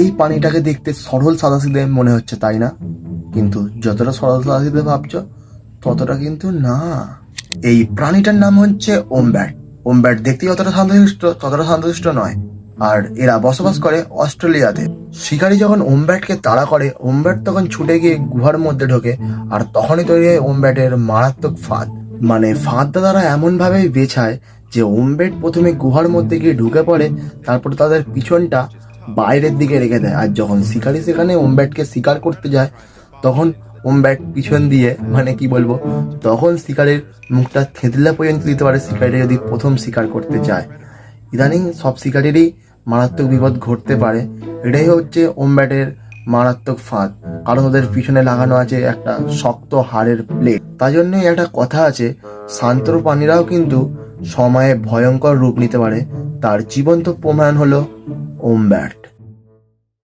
এই পানিটাকে দেখতে সরল সাদাসিধে মনে হচ্ছে, তাই না? কিন্তু যতটা সরল সাদাসিধে ভাবছ, ততটা কিন্তু না। এই প্রাণীটার নাম হচ্ছে ওমব্যাট ওমব্যাট দেখতে যতটা শান্তশিষ্ট, ততটা শান্তশিষ্ট নয়। আর এরা বসবাস করে অস্ট্রেলিয়াতে। শিকারী যখন ওমব্যাটকে তাড়া করে ওমব্যাট তখন ছুটে গিয়ে গুহার মধ্যে ঢোকে, আর তখনই তৈরি হয় ওমব্যাটের মারাত্মক ফাঁদ। মানে ফাঁদটা তারা এমন ভাবেই বেছায় যে ওমব্যাট প্রথমে গুহার মধ্যে গিয়ে ঢুকে পড়ে, তারপর তাদের পিছনটা বাইরের দিকে রেখে দেয়। আর যখন শিকারি সেখানে ওমব্যাটকে শিকার করতে যায়, তখন ওমব্যাট পিছন দিয়ে মানে কি বলব, তখন শিকারের মুখটা থেতলা পর্যন্ত দিতে পারে। শিকারিটা যদি প্রথম শিকার করতে চায়। ইদানিং সব শিকারেরই মারাত্মক বিপদ ঘটতে পারে। এটাই হচ্ছে ওমব্যাটের মারাত্মক ফাঁদ। কারণ ওদের পিছনে লাগানো আছে একটা শক্ত হাড়ের প্লেট তাই জন্যই একটা কথা আছে, শান্ত প্রাণীরাও কিন্তু সময়ে ভয়ঙ্কর রূপ নিতে পারে। তার জীবন্ত প্রমাণ হলো Humbert.